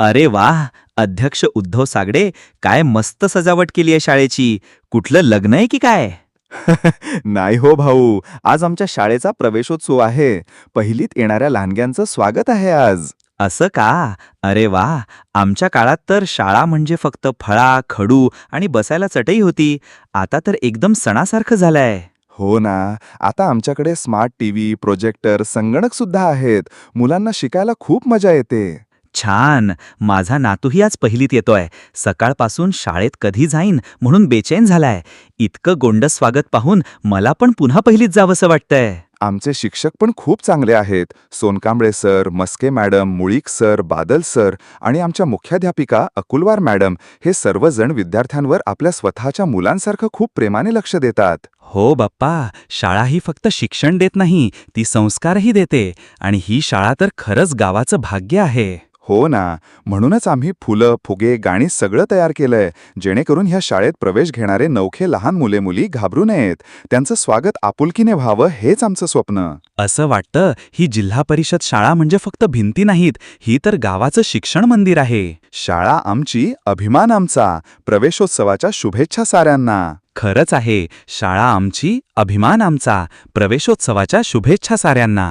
अरे वाह अध्यक्ष उद्धव सागडे काय मस्त सजावट केली आहे शाळेची. कुठलं लग्न आहे की काय? नाही हो भाऊ आज आमच्या शाळेचा प्रवेशोत्सव आहे. पहिलीत येणाऱ्या लहानग्यांचं स्वागत आहे आज. असं का? अरे वा आमच्या काळात तर शाळा म्हणजे फक्त फळा खडू आणि बसायला चटई होती. आता तर एकदम सणासारखं झालंय. हो ना आता आमच्याकडे स्मार्ट टीव्ही प्रोजेक्टर संगणक सुद्धा आहेत. मुलांना शिकायला खूप मजा येते. छान माझा नातूही आज पहिलीत येतोय. सकाळपासून शाळेत कधी जाईन म्हणून बेचैन झालाय. इतकं गोंड स्वागत पाहून मला पण पुन्हा पहिलीत जावंसं वाटतंय. आमचे शिक्षक पण खूप चांगले आहेत. Sonkamble sir Maske madam Mulik sir Badal sir आणि आमच्या मुख्याध्यापिका अकुलवार मॅडम हे सर्वजण विद्यार्थ्यांवर आपल्या स्वतःच्या मुलांसारखं खूप प्रेमाने लक्ष देतात. हो बाप्पा शाळा ही फक्त शिक्षण देत नाही ती संस्कारही देते आणि ही शाळा तर खरंच गावाचं भाग्य आहे. हो ना म्हणूनच आम्ही फुलं फुगे गाणी सगळं तयार केलंय जेणेकरून ह्या शाळेत प्रवेश घेणारे नवखे लहान मुले मुली घाबरू नयेत. त्यांचं स्वागत आपुलकीने व्हावं हेच आमचं स्वप्न. असं वाटतं ही जिल्हा परिषद शाळा म्हणजे फक्त भिंती नाहीत ही तर गावाचं शिक्षण मंदिर आहे. शाळा आमची अभिमान आमचा प्रवेशोत्सवाच्या शुभेच्छा साऱ्यांना. खरंच आहे शाळा आमची अभिमान आमचा प्रवेशोत्सवाच्या शुभेच्छा साऱ्यांना.